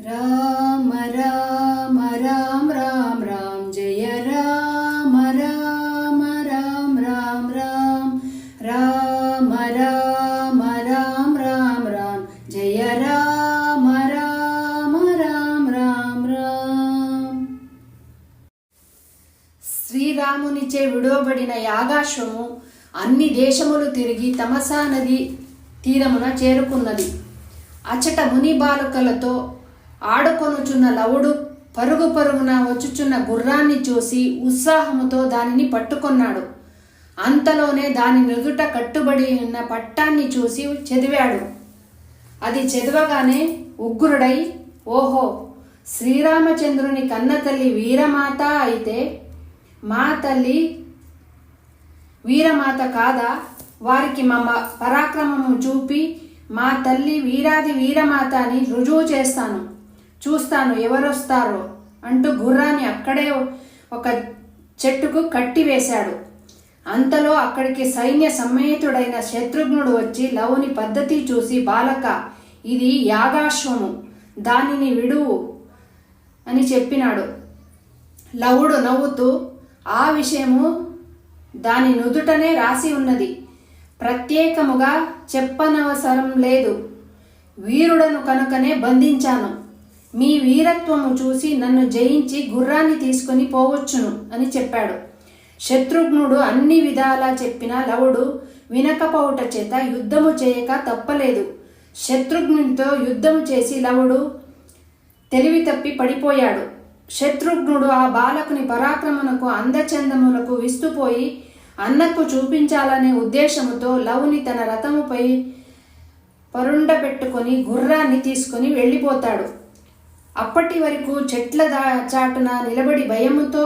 రామ రామ రామ రామ రామ జయ రామ రామ రామ రామ రామ రామ రామ రామ రామ రామ జయ రామ రామ రామ రామ రామ శ్రీరామునిచే విడవబడిన యాగాశ్వము అన్ని దేశములు తిరిగి తమసా నది తీరమున చేరుకున్నది అచట ముని బాలుకలతో ఆడుకొనుచున్న లవుడు పరుగు పరుగున వచ్చుచున్న గుర్రాన్ని చూసి ఉత్సాహముతో దానిని పట్టుకొన్నాడు. అంతలోనే దాని నుదుట కట్టుబడి ఉన్న పట్టాన్ని చూసి చదివాడు. అది చదవగానే ఉగ్రుడై ఓహో శ్రీరామచంద్రుని కన్న తల్లి వీరమాత అయితే మా తల్లి వీరమాత కాదా? వారికి మమ్మ పరాక్రమము చూపి మా తల్లి వీరాది వీరమాత అని రుజువు చేస్తాను. చూస్తాను ఎవరొస్తారో అంటూ గుర్రాన్ని అక్కడే ఒక చెట్టుకు కట్టివేశాడు అంతలో అక్కడికి సైన్య సమేతుడైన శత్రుఘ్నుడు వచ్చి లవుని పద్ధతి చూసి బాలక ఇది యాగాశ్వము దానిని విడువు అని చెప్పినాడు. లవుడు నవ్వుతూ ఆ విషయము దాని నుదుటనే రాసి ఉన్నది. ప్రత్యేకముగా చెప్పనవసరం లేదు. వీరుడను కనుకనే బంధించాను. మీ వీరత్వము చూసి నన్ను జయించి గుర్రాన్ని తీసుకొని పోవచ్చును అని చెప్పాడు. శత్రుఘ్నుడు అన్ని విధాలా చెప్పిన లవుడు వినకపోవుట చేత యుద్ధము చేయక తప్పలేదు. శత్రుఘ్నునితో యుద్ధము చేసి లవుడు తెలివి తప్పి పడిపోయాడు. శత్రుఘ్నుడు ఆ బాలకుని పరాక్రమణకు అందచందములకు విస్తుపోయి అన్నకు చూపించాలనే ఉద్దేశముతో లవుని తన రథముపై పరుండబెట్టుకొని గుర్రాన్ని తీసుకొని వెళ్ళిపోతాడు. అప్పటి వరకు చెట్ల దాచాటున నిలబడి భయముతో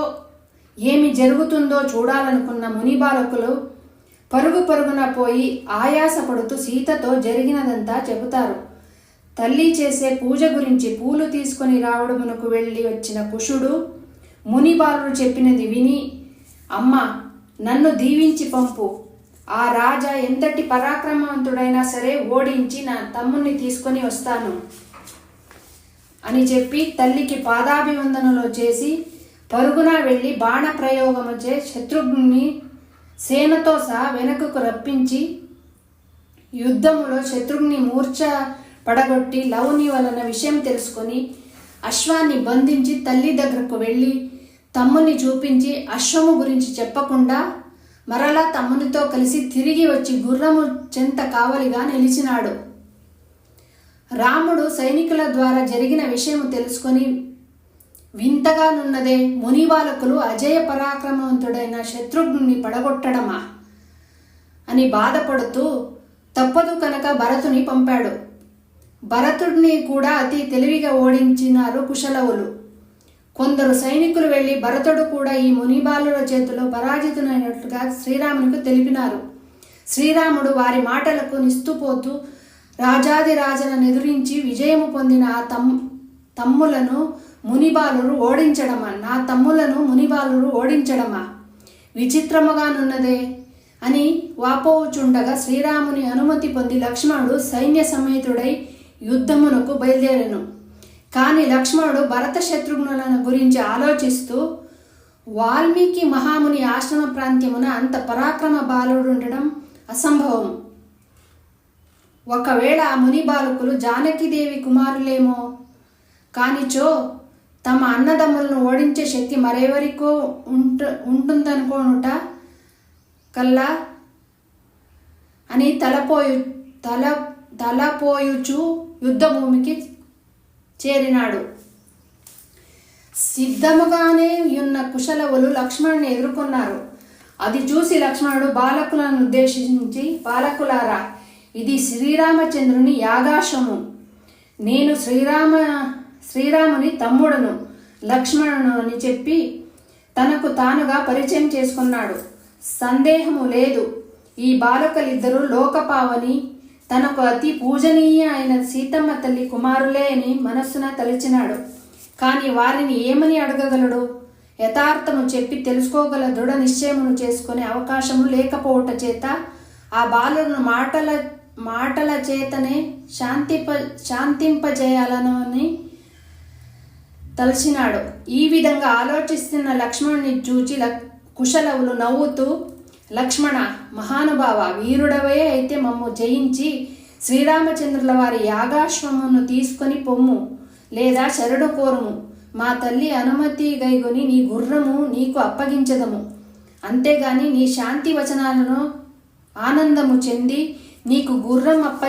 ఏమి జరుగుతుందో చూడాలనుకున్న ముని బాలకులు పరుగు పరుగున పోయి ఆయాసపడుతూ సీతతో జరిగినదంతా చెబుతారు. తల్లి చేసే పూజ గురించి పూలు తీసుకొని రావడమునకు వెళ్ళి వచ్చిన కుషుడు ముని బాలుడు చెప్పినది విని అమ్మ నన్ను దీవించి పంపు. ఆ రాజా ఎంతటి పరాక్రమవంతుడైనా సరే ఓడించి నా తమ్ముణ్ణి తీసుకొని వస్తాను. అని చెప్పి తల్లికి పాదాభివందనలో చేసి పరుగున వెళ్ళి బాణ ప్రయోగముచే శత్రుఘ్ని సేనతో సహా వెనుకకు రప్పించి యుద్ధములో శత్రుఘ్ని మూర్ఛ పడగొట్టి లవుని వలన విషయం తెలుసుకొని అశ్వాన్ని బంధించి తల్లి దగ్గరకు వెళ్ళి తమ్ముని చూపించి అశ్వము గురించి చెప్పకుండా మరలా తమ్మునితో కలిసి తిరిగి వచ్చి గుర్రము చెంత కావలిగా నిలిచినాడు. రాముడు సైనికుల ద్వారా జరిగిన విషయం తెలుసుకొని వింతగానున్నదే మునిబాలకులు అజయ పరాక్రమవంతుడైన శత్రుఘ్నుని పడగొట్టడమా అని బాధపడుతూ తప్పదు కనుక భరతుని పంపాడు. భరతుడిని కూడా అతి తెలివిగా ఓడించినారు కుశలవులు. కొందరు సైనికులు వెళ్ళి భరతుడు కూడా ఈ మునిబాలుల చేతిలో పరాజితునైనట్లుగా శ్రీరామునికి తెలిపినారు. శ్రీరాముడు వారి మాటలకు నిస్తుపోతూ రాజాదిరాజలను ఎదురించి విజయము పొందిన ఆ తమ్ తమ్ములను మునిబాలురు ఓడించడమా? నా తమ్ములను మునిబాలురు ఓడించడమా? విచిత్రముగానున్నదే అని వాపోవుచుండగా శ్రీరాముని అనుమతి పొంది లక్ష్మణుడు సైన్య సమేతుడై యుద్ధమునకు బయలుదేరను. కానీ లక్ష్మణుడు భరత శత్రుఘ్నులను గురించి ఆలోచిస్తూ వాల్మీకి మహాముని ఆశ్రమ ప్రాంత్యమున అంత పరాక్రమ బాలుడు ఉండడం అసంభవం. ఒకవేళ ఆ ముని బాలకులు జానకీదేవి కుమారులేమో కానిచో తమ అన్నదమ్ములను ఓడించే శక్తి మరెవరికో ఉంట ఉంటుందనుకోనుట కల్లా అని తలపోయు తల తలపోయుచు యుద్ధభూమికి చేరినాడు. సిద్ధముగానే ఉన్న కుశలవులు లక్ష్మణుని ఎదుర్కొన్నారు. అది చూసి లక్ష్మణుడు బాలకులను ఉద్దేశించి బాలకులారా ఇది శ్రీరామచంద్రుని యాగాశము. నేను శ్రీరామ శ్రీరాముని తమ్ముడును లక్ష్మణును అని చెప్పి తనకు తానుగా పరిచయం చేసుకున్నాడు. సందేహము లేదు. ఈ బాలకలిద్దరూ లోకపావని తనకు అతి పూజనీయ అయిన సీతమ్మ తల్లి కుమారులే అని మనస్సున తలిచినాడు. కానీ వారిని ఏమని అడగగలడు? యథార్థము చెప్పి తెలుసుకోగల దృఢ నిశ్చయమును చేసుకునే అవకాశము లేకపోవట చేత ఆ బాలులను మాటల మాటల చేతనే శాంతింప శాంతింపజేయాలనని తలచినాడు. ఈ విధంగా ఆలోచిస్తున్న లక్ష్మణుని చూచి కుశలవులు నవ్వుతూ లక్ష్మణ మహానుభావ వీరుడవే అయితే మమ్ము జయించి శ్రీరామచంద్రుల వారి యాగాశ్వమును తీసుకొని పొమ్ము లేదా శరుడు కోరుము. మా తల్లి అనుమతి గైగొని నీ గుర్రము నీకు అప్పగించదము. అంతేగాని నీ శాంతి వచనాలను ఆనందము చెంది నీకు గుర్రం అప్ప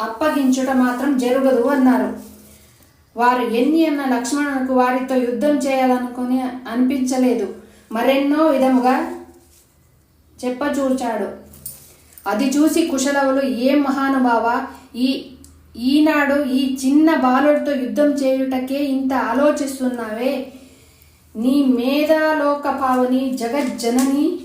అప్పగించుట మాత్రం జరగదు అన్నారు. వారు ఎన్ని అన్న లక్ష్మణునకు వారితో యుద్ధం చేయాలనుకుని అనిపించలేదు. మరెన్నో విధముగా చెప్పచూచాడు. అది చూసి కుశలవులు ఏ మహానుభావ ఈ ఈనాడు ఈ చిన్న బాలుడితో యుద్ధం చేయుటకే ఇంత ఆలోచిస్తున్నావే? నీ మేధాలోక పావని జగజ్జనని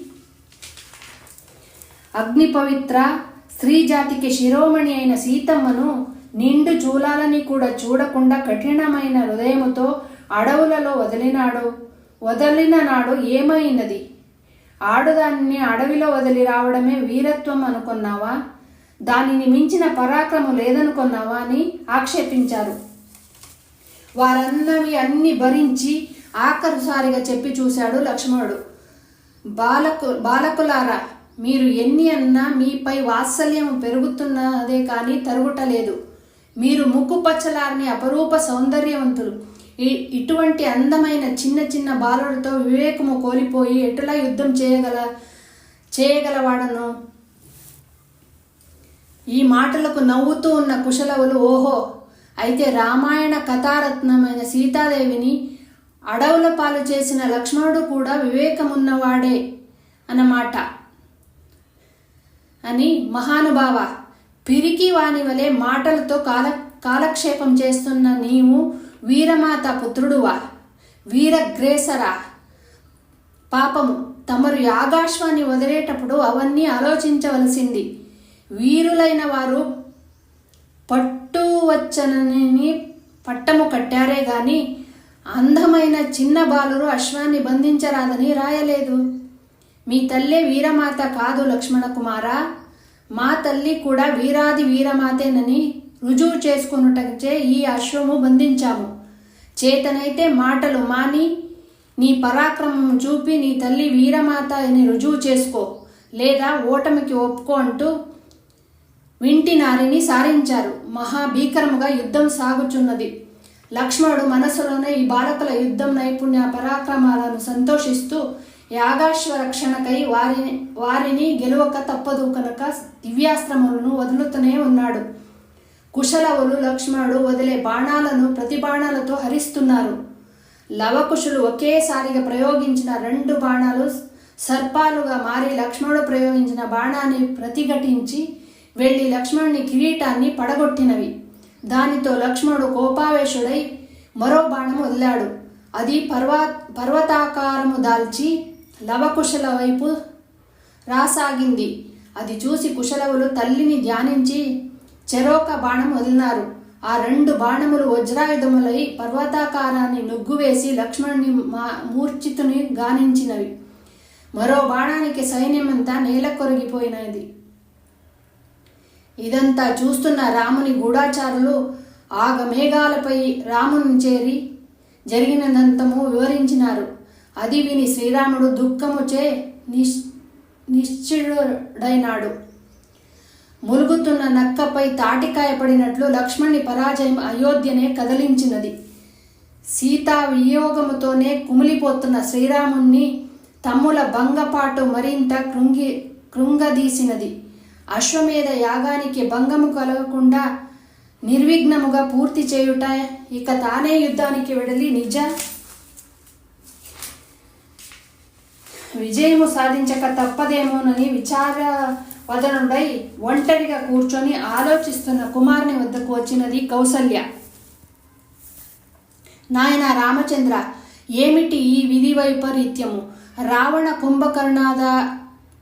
అగ్ని పవిత్ర స్త్రీ జాతికి శిరోమణి అయిన సీతమ్మను నిండు చూలాలని కూడా చూడకుండా కఠినమైన హృదయముతో అడవులలో వదిలినాడు. వదిలిన నాడు ఏమైనది? ఆడదాన్ని అడవిలో వదిలి రావడమే వీరత్వం అనుకున్నావా? దానిని మించిన పరాక్రమం లేదనుకున్నావా అని ఆక్షేపించారు. వారన్నవి అన్ని భరించి ఆఖరుసారిగా చెప్పి చూశాడు లక్ష్మణుడు. బాలకు బాలకులారా మీరు ఎన్ని అన్నా మీపై వాత్సల్యం పెరుగుతున్నదే కానీ తరుగుటలేదు మీరు ముక్కు పచ్చలారని అపరూప సౌందర్యవంతులు. ఇటువంటి అందమైన చిన్న చిన్న బాలుడితో వివేకము కోల్పోయి ఎటులా యుద్ధం చేయగల చేయగలవాడను? ఈ మాటలకు నవ్వుతూ ఉన్న కుశలవులు ఓహో! అయితే రామాయణ కథారత్నమైన సీతాదేవిని అడవుల పాలు చేసిన లక్ష్మణుడు కూడా వివేకమున్నవాడే అన్నమాట. అని మహానుభావ పిరికి వాని వలె మాటలతో కాల కాలక్షేపం చేస్తున్న నీవు వీరమాత పుత్రుడువా? వీరగ్రేసరా పాపము తమరు యాగాశ్వాన్ని వదిలేటప్పుడు అవన్నీ ఆలోచించవలసింది. వీరులైన వారు పట్టు వచ్చనని పట్టము కట్టారే గాని అందమైన చిన్న బాలురు అశ్వాన్ని బంధించరాదని రాయలేదు. మీ తల్లే వీరమాత కాదు లక్ష్మణ కుమారా మా తల్లి కూడా వీరాది వీరమాతేనని రుజువు చేసుకున్నటచే ఈ అశ్వము బంధించాము. చేతనైతే మాటలు మాని నీ పరాక్రమం చూపి నీ తల్లి వీరమాత అని రుజువు చేసుకో. లేదా ఓటమికి ఒప్పుకో అంటూ వింటి నారిని సారించారు. మహాభీకరముగా యుద్ధం సాగుచున్నది. లక్ష్మణుడు మనసులోనే ఈ బాలకుల యుద్ధం నైపుణ్య పరాక్రమాలను సంతోషిస్తూ యాగాశ్వరక్షణకై వారిని వారిని గెలువక తప్పదు కనుక దివ్యాస్త్రములను వదులుతూనే ఉన్నాడు. కుశలవులు లక్ష్మణుడు వదిలే బాణాలను ప్రతి బాణాలతో హరిస్తున్నారు. లవకుశులు ఒకేసారిగా ప్రయోగించిన రెండు బాణాలు సర్పాలుగా మారి లక్ష్మణుడు ప్రయోగించిన బాణాన్ని ప్రతిఘటించి వెళ్ళి లక్ష్మణుని కిరీటాన్ని పడగొట్టినవి. దానితో లక్ష్మణుడు కోపావేశుడై మరో బాణం వదిలాడు. అది పర్వా పర్వతాకారము దాల్చి లవకుశల వైపు రాసాగింది. అది చూసి కుశలవులు తల్లిని ధ్యానించి చెరోక బాణం వదిలినారు. ఆ రెండు బాణములు వజ్రాయుధములై పర్వతాకారాన్ని నొగ్గువేసి లక్ష్మణుని మా మూర్ఛితుని గానించినవి. మరో బాణానికి సైన్యమంతా నేల కొరిగిపోయినది. ఇదంతా చూస్తున్న రాముని గూఢాచారులు ఆగ మేఘాలపై రాముని చేరి జరిగినదంతము వివరించినారు. అది విని శ్రీరాముడు దుఃఖముచే నిశ్ నిశ్చిడుడైనాడు ములుగుతున్న నక్కపై తాటికాయ పడినట్లు లక్ష్మణి పరాజయం అయోధ్యనే కదిలించినది. సీతా వియోగముతోనే కుమిలిపోతున్న శ్రీరాముణ్ణి తమ్ముల భంగపాటు మరింత కృంగి కృంగదీసినది. అశ్వమేధ యాగానికి భంగము కలగకుండా నిర్విఘ్నముగా పూర్తి చేయుట ఇక తానే యుద్ధానికి వెడలి నిజ విజయము సాధించక తప్పదేమోనని విచార వదనుడై ఒంటరిగా కూర్చొని ఆలోచిస్తున్న కుమారుని వద్దకు వచ్చినది కౌసల్య. నాయన రామచంద్ర ఏమిటి ఈ విధి వైపరీత్యము? రావణ కుంభకర్ణాద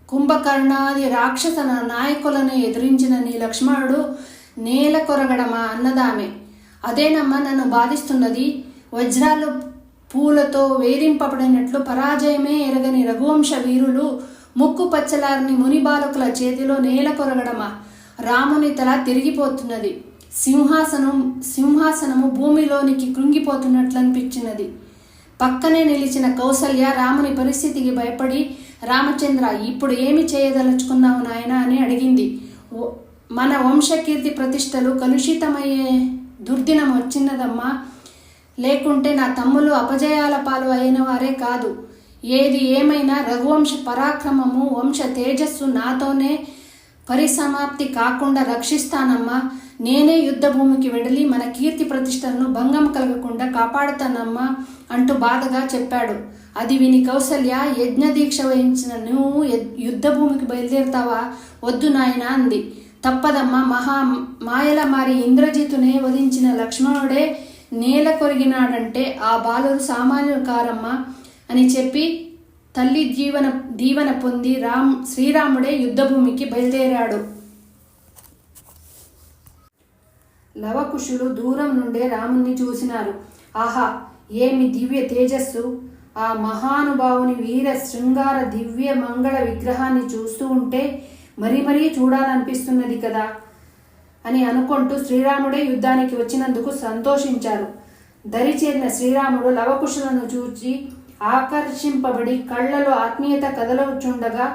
కుంభకర్ణాది రాక్షస నాయకులను ఎదిరించిన నీ లక్ష్మణుడు నేల కొరగడమా? అన్నదామె. అదేనమ్మా నన్ను బాధిస్తున్నది? వజ్రాలు పూలతో వేధింపబడినట్లు పరాజయమే ఎరగని రఘువంశ వీరులు ముక్కు పచ్చలారిని ముని బాలకుల చేతిలో నేల కొరగడమా రాముని తల తిరిగిపోతున్నది. సింహాసనం సింహాసనము భూమిలోనికి కృంగిపోతున్నట్లు అనిపించినది పక్కనే నిలిచిన కౌసల్య రాముని పరిస్థితికి భయపడి రామచంద్ర ఇప్పుడు ఏమి చేయదలుచుకున్నావు నాయన? అని అడిగింది. మన వంశకీర్తి ప్రతిష్టలు కలుషితమయ్యే దుర్దినం వచ్చినదమ్మా. లేకుంటే నా తమ్ములు అపజయాల పాలు అయిన వారే కాదు. ఏది ఏమైనా రఘువంశ పరాక్రమము వంశ తేజస్సు నాతోనే పరిసమాప్తి కాకుండా రక్షిస్తానమ్మా. నేనే యుద్ధ భూమికి వెడలి మన కీర్తి ప్రతిష్టలను భంగం కలగకుండా కాపాడుతానమ్మా అంటూ బాధగా చెప్పాడు. అది విని కౌసల్య యజ్ఞదీక్ష వహించిన నువ్వు యుద్ధభూమికి యుద్ధ భూమికి బయలుదేరుతావా? వద్దు నాయనా అంది. తప్పదమ్మా మహా మాయల మారి ఇంద్రజితునే వధించిన లక్ష్మణుడే నేల కొరిగినాడంటే ఆ బాలుడు సామాన్యుడు కారమ్మా అని చెప్పి తల్లి జీవన దీవెన పొంది రామ్ శ్రీరాముడే యుద్ధభూమికి బయలుదేరాడు. లవకుశులు దూరం నుండే రాముణ్ణి చూసినారు. ఆహా ఏమి దివ్య తేజస్సు? ఆ మహానుభావుని వీర శృంగార దివ్య మంగళ విగ్రహాన్ని చూస్తూ ఉంటే మరీ మరీ చూడాలనిపిస్తున్నది కదా. అని అనుకుంటూ శ్రీరాముడే యుద్ధానికి వచ్చినందుకు సంతోషించారు దరి చేరిన శ్రీరాముడు లవకుశులను చూచి ఆకర్షింపబడి కళ్ళలో ఆత్మీయత కదలవుచుండగా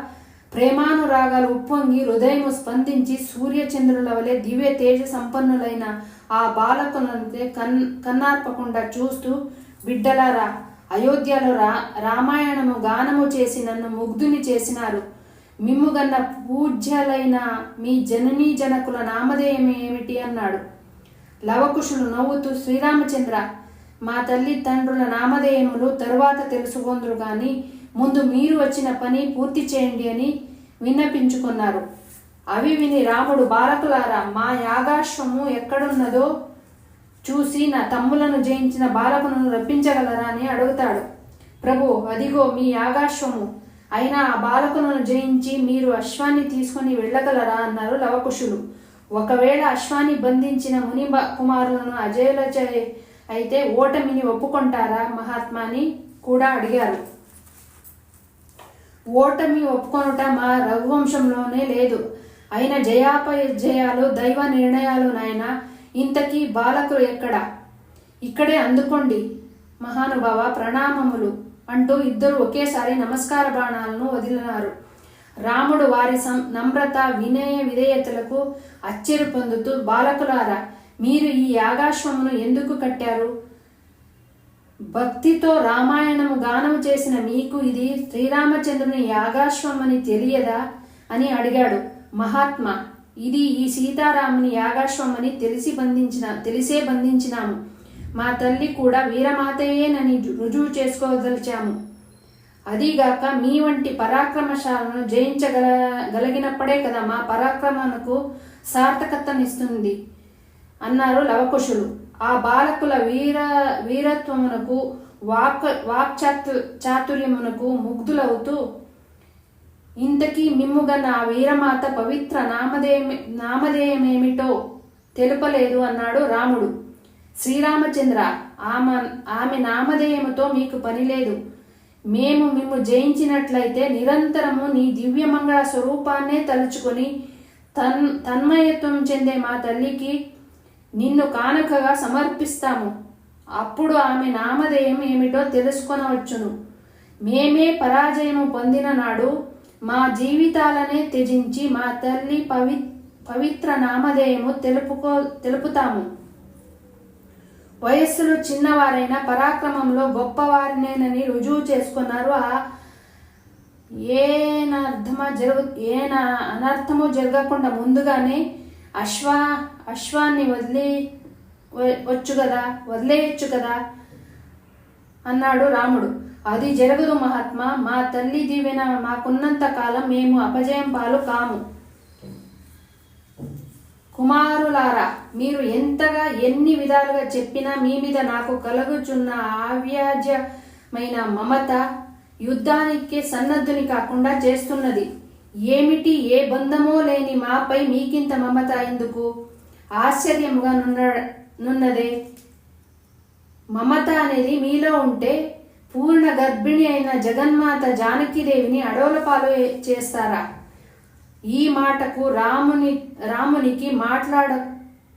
ప్రేమానురాగాలు ఉప్పొంగి హృదయము స్పందించి సూర్యచంద్రుల వలె దివ్య తేజ సంపన్నులైన ఆ బాలకులంతే కన్ కన్నార్పకుండా చూస్తూ బిడ్డలారా అయోధ్యలో రా రామాయణము గానము చేసి నన్ను ముగ్ధుని చేసినారు. మిమ్ముగన్న పూజ్యలైన మీ జననీ జనకుల నామధేయం ఏమిటి అన్నాడు. లవకుశులు నవ్వుతూ శ్రీరామచంద్ర మా తల్లి తండ్రుల నామధేయములు తరువాత తెలుసుకుందరు కానీ ముందు మీరు వచ్చిన పని పూర్తి చేయండి అని విన్నపించుకున్నారు. అవి విని రాముడు బాలకులారా మా యాగాశ్వము ఎక్కడున్నదో చూసి నా తమ్ములను జయించిన బాలకులను రప్పించగలరా అని అడుగుతాడు. ప్రభు అదిగో మీ యాగాశ్వము అయినా ఆ బాలకులను జయించి మీరు అశ్వాన్ని తీసుకొని వెళ్ళగలరా? అన్నారు లవకుశులు. ఒకవేళ అశ్వాన్ని బంధించిన ముని కుమారులను అజయుల అయితే ఓటమిని ఒప్పుకుంటారా? మహాత్మాని కూడా అడిగారు. ఓటమి ఒప్పుకొనుట మా రఘువంశంలోనే లేదు. అయిన జయాపజయాలు దైవ నిర్ణయాలు నాయన ఇంతకీ బాలకులు ఎక్కడ? ఇక్కడే అందుకోండి. మహానుభావ ప్రణామములు. అంటూ ఇద్దరు ఒకేసారి నమస్కార బాణాలను వదిలినారు. రాముడు వారి సం నమ్రత వినయ విధేయతలకు అచ్చెరు పొందుతూ బాలకులారా మీరు ఈ యాగాశ్వమును ఎందుకు కట్టారు? భక్తితో రామాయణము గానము చేసిన మీకు ఇది శ్రీరామచంద్రుని యాగాశ్వమని తెలియదా? అని అడిగాడు మహాత్మా. ఇది ఈ సీతారాముని యాగాశ్వమని తెలిసి బంధించిన తెలిసే బంధించినాము. మా తల్లి కూడా వీరమాతయేనని రుజువు చేసుకోదలిచాము. అదీగాక మీ వంటి పరాక్రమశాలను జయించగల గలిగినప్పుడే కదా మా పరాక్రమణకు సార్థకతనిస్తుంది అన్నారు లవకుశులు. ఆ బాలకుల వీర వీరత్వమునకు వాక్ వాక్ చాతుర్యమునకు ముగ్ధులవుతూ ఇంతకీ మిమ్ముగా నా వీరమాత పవిత్ర నామదేయమే నామధేయమేమిటో తెలుపలేదు అన్నాడు రాముడు. శ్రీరామచంద్ర ఆమె ఆమె నామధేయముతో మీకు పని లేదు. మేము మిమ్ము జయించినట్లయితే నిరంతరము నీ దివ్యమంగళ స్వరూపాన్నే తలుచుకొని తన్ తన్మయత్వం చెందే మా తల్లికి నిన్ను కానుకగా సమర్పిస్తాము. అప్పుడు ఆమె నామధేయం ఏమిటో తెలుసుకొనవచ్చును. మేమే పరాజయము పొందిన నాడు మా జీవితాలనే త్యజించి మా తల్లి పవి పవిత్ర నామధేయము తెలుపుకో తెలుపుతాము. వయస్సులో చిన్నవారైన పరాక్రమంలో గొప్పవారినేనని రుజువు చేసుకున్నారు. ఆ ఏనర్థమా జరుగు ఏన అనర్థము జరగకుండా ముందుగానే అశ్వ అశ్వాన్ని వదిలి వచ్చు కదా వదిలేయచ్చు కదా అన్నాడు రాముడు. అది జరగదు మహాత్మా మా తల్లి దీవెన మాకున్నంత కాలం మేము అపజయం పాలు కాము. కుమారులారా మీరు ఎంతగా ఎన్ని విధాలుగా చెప్పినా మీ మీద నాకు కలుగుచున్న ఆవ్యాజ్యమైన మమత యుద్ధానికి సన్నద్ధుని కాకుండా చేస్తున్నది. ఏమిటి ఏ బంధమో లేని మాపై మీకింత మమత ఎందుకు? ఆశ్చర్యముగా నున్న నున్నదే. మమత అనేది మీలో ఉంటే పూర్ణ గర్భిణి అయిన జగన్మాత జానకీదేవిని అడవుల పాలు చేస్తారా? ఈ మాటకు రాముని రామునికి మాట్లాడ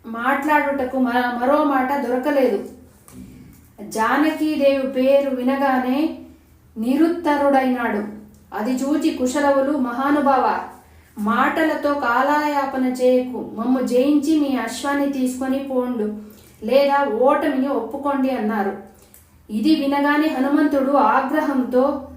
మాట్లాడుటకు మ- మరో మాట దొరకలేదు. జానకీదేవి పేరు వినగానే నిరుత్తరుడైనాడు. అది చూచి కుశలవులు మహానుభావ మాటలతో కాలాయాపన చేయకు. మమ్ము జయించి మీ అశ్వాన్ని తీసుకొని పోండు లేదా ఓటమిని ఒప్పుకోండి అన్నారు. ఇది వినగానే హనుమంతుడు ఆగ్రహంతో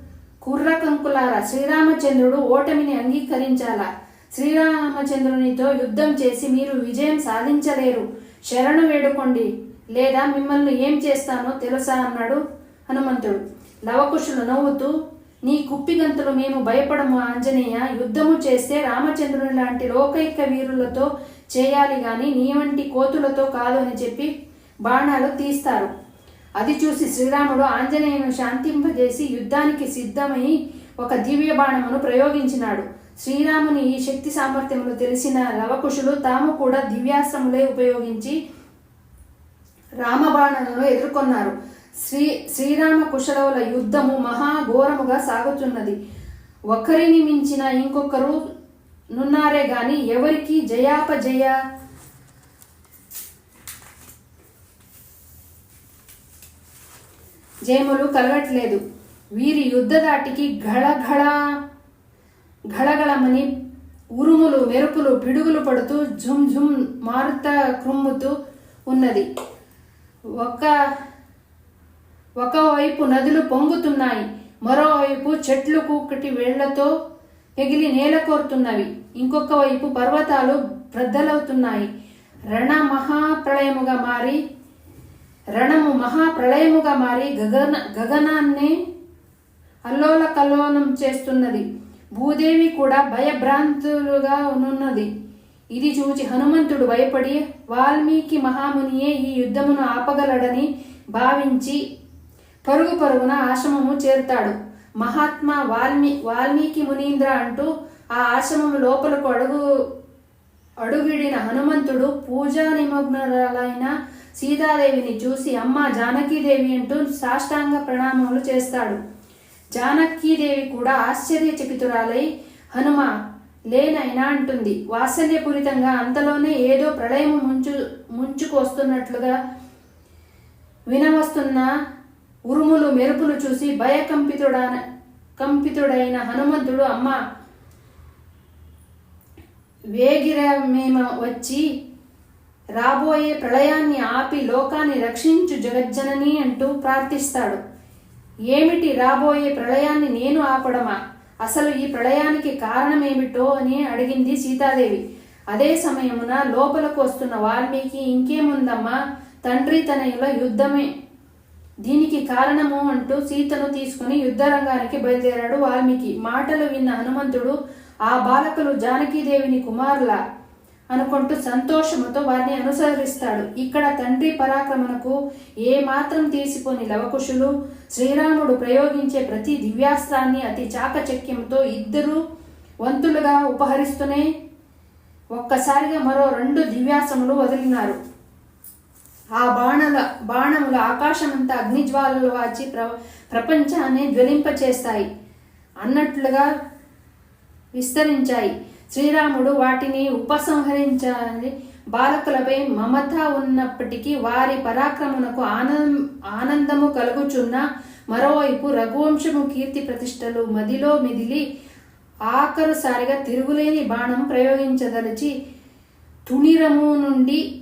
కుర్రకంకులారా శ్రీరామచంద్రుడు ఓటమిని అంగీకరించాలా? శ్రీరామచంద్రునితో యుద్ధం చేసి మీరు విజయం సాధించలేరు. శరణు వేడుకోండి. లేదా మిమ్మల్ని ఏం చేస్తానో తెలుసా అన్నాడు హనుమంతుడు. లవకుశులు నవ్వుతూ నీ కుప్పిగంతులు మేము భయపడము ఆంజనేయ. యుద్ధము చేస్తే రామచంద్రుని లాంటి లోకైక వీరులతో చేయాలి గాని నీ వంటి కోతులతో కాదు అని చెప్పి బాణాలు తీస్తారు. అది చూసి శ్రీరాముడు ఆంజనేయును శాంతింపజేసి యుద్ధానికి సిద్ధమై ఒక దివ్య బాణమును ప్రయోగించినాడు. శ్రీరాముని ఈ శక్తి సామర్థ్యములు తెలిసిన లవకుశులు తాము కూడా దివ్యాస్త్రములే ఉపయోగించి రామబాణలను ఎదుర్కొన్నారు. శ్రీ శ్రీరామ కుశలవుల యుద్ధము మహాఘోరముగా సాగుతున్నది. ఒకరిని మించిన ఇంకొకరు నున్నారే గాని ఎవరికి జయాపజయ జయములు కలగట్లేదు వీరి యుద్ధదాటికి ఘళఘళ ఘళఘళమని ఉరుములు మెరుపులు పిడుగులు పడుతూ ఝుమ్ ఝుమ్ మారుత క్రుమ్ముతూ ఉన్నది. ఒక ఒకవైపు నదులు పొంగుతున్నాయి మరోవైపు చెట్లు కూకటి వేళ్ళతో ఎగిలి నేల కోరుతున్నవి. ఇంకొక వైపు పర్వతాలు బ్రద్దలవుతున్నాయి రణ మహాప్రళయముగా మారి రణము మహాప్రళయముగా మారి గగన గగనాన్నే అల్లోల కల్లోలం చేస్తున్నది. భూదేవి కూడా భయభ్రాంతులుగా ఉన్నది ఇది చూచి హనుమంతుడు భయపడి వాల్మీకి మహామునియే ఈ యుద్ధమును ఆపగలడని భావించి పరుగు పరుగున ఆశ్రమము చేరుతాడు. మహాత్మా వాల్మీ వాల్మీకి మునీంద్ర అంటూ ఆ ఆశ్రమము లోపలకు అడుగు అడుగిడిన హనుమంతుడు పూజా నిమగ్నరాలైన సీతాదేవిని చూసి అమ్మ జానకీదేవి అంటూ సాష్టాంగ ప్రణామములు చేస్తాడు. జానకీదేవి కూడా ఆశ్చర్యచకితురాలై హనుమ లేనైనా అంటుంది. వాత్సల్యపూరితంగా అంతలోనే ఏదో ప్రళయము ముంచు ముంచుకొస్తున్నట్లుగా వినవస్తున్న ఉరుములు మెరుపులు చూసి భయకంపితుడ కంపితుడైన హనుమంతుడు అమ్మ వేగిరమేమ వచ్చి రాబోయే ప్రళయాన్ని ఆపి లోకాన్ని రక్షించు జగజ్జనని అంటూ ప్రార్థిస్తాడు. ఏమిటి రాబోయే ప్రళయాన్ని నేను ఆపడమా? అసలు ఈ ప్రళయానికి కారణమేమిటో అని అడిగింది సీతాదేవి. అదే సమయమున లోపలకు వస్తున్న వాల్మీకి ఇంకేముందమ్మా? తండ్రి తనయుల యుద్ధమే. దీనికి కారణము అంటూ సీతను తీసుకుని యుద్ధరంగానికి బయలుదేరాడు వాల్మీకి. మాటలు విన్న హనుమంతుడు ఆ బాలకులు జానకీదేవిని కుమారుల? అనుకుంటూ సంతోషముతో వారిని అనుసరిస్తాడు. ఇక్కడ తండ్రి పరాక్రమణకు ఏమాత్రం తీసిపోని లవకుశులు శ్రీరాముడు ప్రయోగించే ప్రతి దివ్యాస్త్రాన్ని అతి చాకచక్యంతో ఇద్దరు వంతులుగా ఉపహరిస్తూనే ఒక్కసారిగా మరో రెండు దివ్యాసములు వదిలినారు. ఆ బాణల బాణముల ఆకాశమంతా అగ్నిజ్వాలలు వాచి ప్ర ప్రపంచాన్ని జ్వలింపచేస్తాయి. అన్నట్లుగా విస్తరించాయి. శ్రీరాముడు వాటిని ఉపసంహరించాలని బాలకులపై మమత ఉన్నప్పటికీ వారి పరాక్రమణకు ఆనందం ఆనందము కలుగుచున్న మరోవైపు రఘువంశము కీర్తి ప్రతిష్టలు మదిలో మిదిలి ఆఖరుసారిగా తిరుగులేని బాణం ప్రయోగించదలిచి తుణిరము నుండి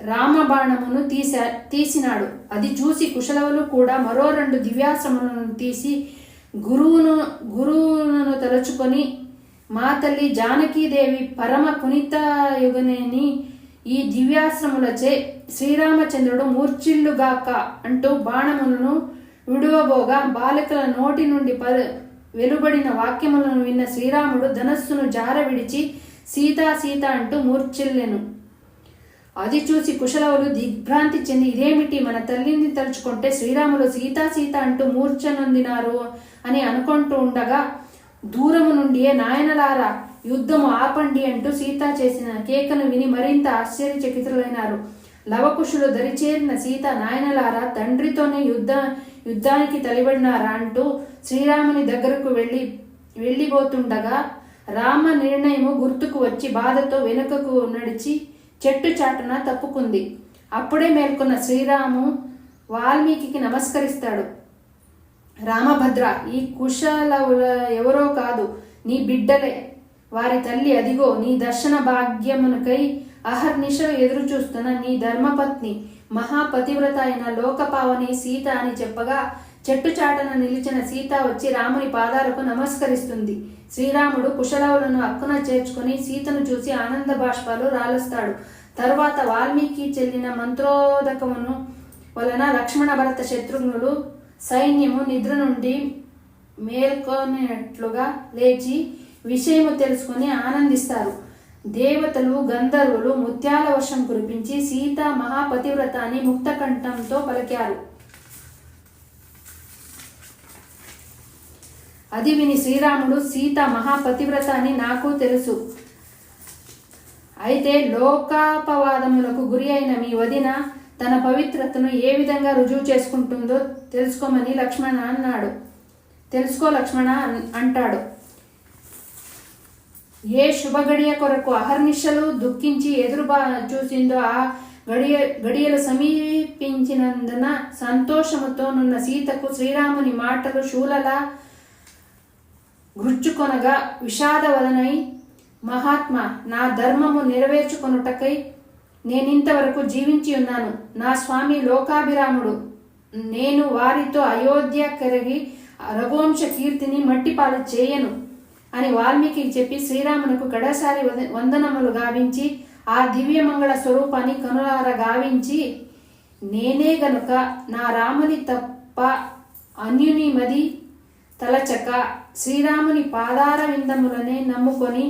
రామబాణమును తీసా తీసినాడు. అది చూసి కుశలవులు కూడా మరో రెండు దివ్యాశ్రములను తీసి గురువును గురువును తలుచుకొని మా తల్లి జానకీదేవి పరమ పునీతయుగనేని ఈ దివ్యాశ్రములచే శ్రీరామచంద్రుడు మూర్చిల్లుగాక అంటూ బాణములను విడువబోగా బాలికల నోటి నుండి ప వెలుబడిన వాక్యములను విన్న శ్రీరాముడు ధనస్సును జార విడిచి సీతా సీత అంటూ మూర్చిల్లెను అది చూసి కుశలవులు దిగ్భ్రాంతి చెంది ఇదేమిటి మన తల్లిని తలుచుకుంటే శ్రీరాములు సీతా సీత అంటూ మూర్ఛనొందినారు అని అనుకుంటూ ఉండగా దూరము నుండియే నాయనలారా యుద్ధము ఆపండి అంటూ సీత చేసిన కేకను విని మరింత ఆశ్చర్యచకితులైనారు. లవకుశులు దరిచేరిన సీత నాయనలారా తండ్రితోనే యుద్ధ యుద్ధానికి తలిబడినారా అంటూ శ్రీరాముని దగ్గరకు వెళ్ళి వెళ్ళిపోతుండగా రామ నిర్ణయము గుర్తుకు వచ్చి బాధతో వెనుకకు నడిచి చెట్టు చాటున తప్పుకుంది. అప్పుడే మేల్కొన్న శ్రీరాము వాల్మీకి నమస్కరిస్తాడు. రామభద్ర ఈ కుశలవుల ఎవరో కాదు నీ బిడ్డలే. వారి తల్లి అదిగో నీ దర్శన భాగ్యమునకై అహర్నిశ ఎదురు చూస్తున్న నీ ధర్మపత్ని మహాపతివ్రత అయిన లోకపావని సీత అని చెప్పగా చెట్టు చాటన నిలిచిన సీత వచ్చి రాముని పాదాలకు నమస్కరిస్తుంది. శ్రీరాముడు కుశలవులను అక్కున చేర్చుకుని సీతను చూసి ఆనంద బాష్పాలు రాలుస్తాడు. తర్వాత వాల్మీకి చెల్లిన మంత్రోదకమును వలన లక్ష్మణ భరత శత్రుఘ్నులు సైన్యము నిద్ర నుండి మేల్కొనేట్లుగా లేచి విషయము తెలుసుకుని ఆనందిస్తారు. దేవతలు గంధర్వులు ముత్యాల వర్షం కురిపించి సీత మహాపతివ్రత అని ముక్తకంఠంతో పలికారు. అది విని శ్రీరాముడు సీత మహాపతివ్రత అని నాకు తెలుసు. అయితే లోకాపవాదములకు గురి అయిన మీ వదిన తన పవిత్రతను ఏ విధంగా రుజువు చేసుకుంటుందో తెలుసుకోమని లక్ష్మణ అన్నాడు. తెలుసుకో లక్ష్మణ అన్- అంటాడు. ఏ శుభ గడియ కొరకు అహర్నిశలు దుఃఖించి ఎదురుబా చూసిందో ఆ గడియ గడియలు సమీపించినందున సంతోషముతో నున్న సీతకు శ్రీరాముని మాటలు శూలలా గుర్చుకొనగా విషాదవదనై మహాత్మ నా ధర్మము నెరవేర్చుకొనుటకై నేనింతవరకు జీవించి ఉన్నాను. నా స్వామి లోకాభిరాముడు. నేను వారితో అయోధ్య కరిగి రఘువంశ కీర్తిని మట్టిపాలు చేయను అని వాల్మీకి చెప్పి శ్రీరామునకు గడసారి వందనములు గావించి ఆ దివ్యమంగళ స్వరూపాన్ని కనులార గావించి నేనే గనుక నా రాముని తప్ప అన్యుని మది తలచక శ్రీరాముని పాదార విందములనే నమ్ముకొని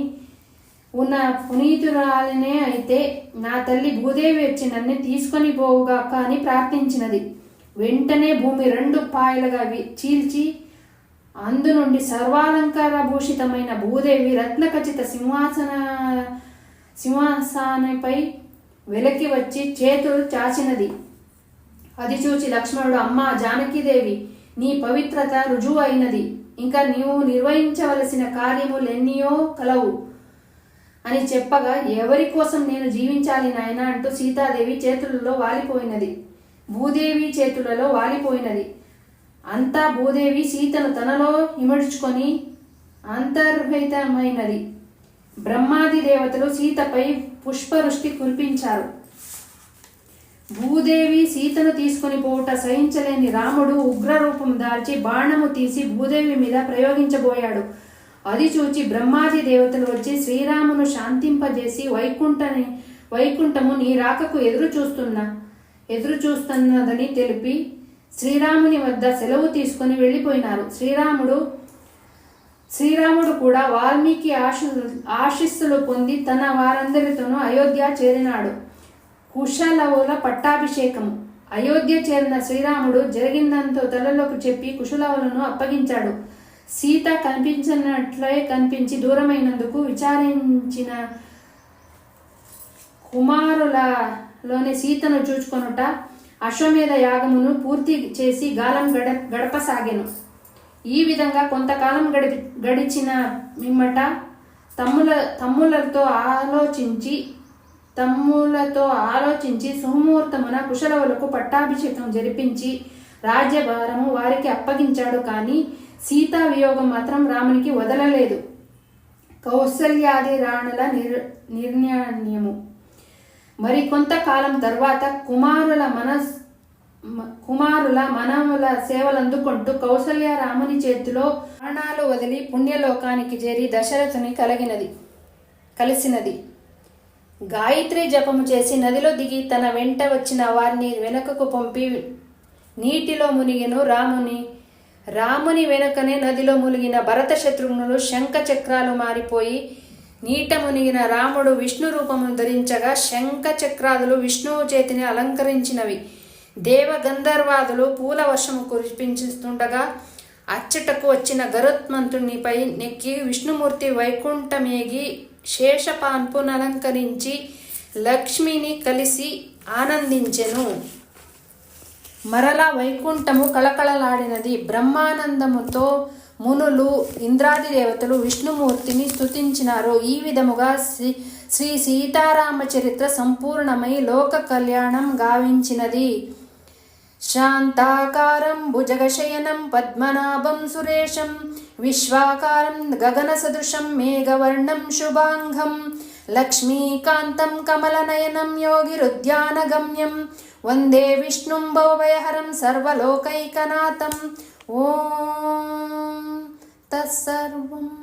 ఉన్న పునీతురాలనే అయితే నా తల్లి భూదేవి వచ్చి నన్ను తీసుకొని పోవుగాక అని ప్రార్థించినది. వెంటనే భూమి రెండు పాయలుగా చీల్చి అందు నుండి సర్వాలంకార భూషితమైన భూదేవి రత్నఖచిత సింహాసన సింహాసనపై వెలకి వచ్చి చేతులు చాచినది. అది చూచి లక్ష్మణుడు అమ్మా జానకీదేవి నీ పవిత్రత రుజువు అయినది ఇంకా నీవు నిర్వహించవలసిన కార్యములెన్నయో కలవు. అని చెప్పగా ఎవరి కోసం నేను జీవించాలి నాయన అంటూ సీతాదేవి చేతులలో వాలిపోయినది. భూదేవి చేతులలో వాలిపోయినది. అంతా భూదేవి సీతను తనలో ఇమడుచుకొని అంతర్హితమైనది. బ్రహ్మాది దేవతలు సీతపై పుష్పవృష్టి కురిపించారు. భూదేవి సీతను తీసుకొని పోవుట సహించలేని రాముడు ఉగ్రరూపం దాల్చి బాణము తీసి భూదేవి మీద ప్రయోగించబోయాడు. అది చూచి బ్రహ్మాది దేవతలు వచ్చి శ్రీరామును శాంతింపజేసి వైకుంఠని వైకుంఠము నీ రాకకు ఎదురు చూస్తున్నా ఎదురు చూస్తున్నదని తెలిపి శ్రీరాముని వద్ద సెలవు తీసుకొని వెళ్ళిపోయినారు. శ్రీరాముడు శ్రీరాముడు కూడా వాల్మీకి ఆశ ఆశీస్సులు పొంది తన వారందరితోనూ అయోధ్య చేరినాడు. కుశలవుల పట్టాభిషేకము. అయోధ్య చేరిన శ్రీరాముడు జరిగిందంతో తలలోకి చెప్పి కుశలవులను అప్పగించాడు. సీత కనిపించినట్లే కనిపించి దూరమైనందుకు విచారించిన కుమారులలోని సీతను చూచుకొనుట అశ్వమేధ యాగమును పూర్తి చేసి గాలం గడ గడపసాగాను. ఈ విధంగా కొంతకాలం గడి గడిచిన మిమ్మట తమ్ముల తమ్ములతో ఆలోచించి తమ్ములతో ఆలోచించి సుముహూర్తమున కుశలవులకు పట్టాభిషేకం జరిపించి రాజ్యభారము వారికి అప్పగించాడు కానీ సీతా వియోగం మాత్రం రామునికి వదలలేదు. కౌసల్యాది రాణుల నిర్ నిర్ణయము మరి కొంతకాలం తర్వాత కుమారుల మనస్ కుమారుల మనముల సేవలందుకుంటూ కౌసల్య రాముని చేతిలో ప్రాణాలు వదిలి పుణ్యలోకానికి చేరి దశరథుని కలిగినది కలిసినది. గాయత్రి జపము చేసి నదిలో దిగి తన వెంట వచ్చిన వారిని వెనుకకు పంపి నీటిలో మునిగెను రాముని రాముని వెనుకనే నదిలో మునిగిన భరత శత్రుఘ్నులు శంఖ చక్రాలు మారిపోయి నీట మునిగిన రాముడు విష్ణు రూపమును ధరించగా శంఖ చక్రాదులు విష్ణువు చేతిని అలంకరించినవి. దేవగంధర్వాదులు పూల వర్షము కురిపించుతుండగా అచ్చటకు వచ్చిన గరుత్మంతునిపై నెక్కి విష్ణుమూర్తి వైకుంఠమేగి శేషపాన్పును అలంకరించి లక్ష్మిని కలిసి ఆనందించెను. మరలా వైకుంఠము కళకళలాడినది. బ్రహ్మానందముతో మునులు ఇంద్రాది దేవతలు విష్ణుమూర్తిని స్తుతించినారు. ఈ విధముగా శ్రీ శ్రీ సీతారామచరిత్ర సంపూర్ణమై లోక కళ్యాణం గావించినది. శాంతాకారం భుజగశయనం పద్మనాభం సురేశం విశ్వాకారం గగనసదృశం మేఘవర్ణం శుభాంగం లక్ష్మీకాంతం కమలనయనం యోగిరుద్యానగమ్యం वन्दे विष्णुं भवभयहरं सर्वलोकैकनाथम्। ॐ तत्सर्वम्।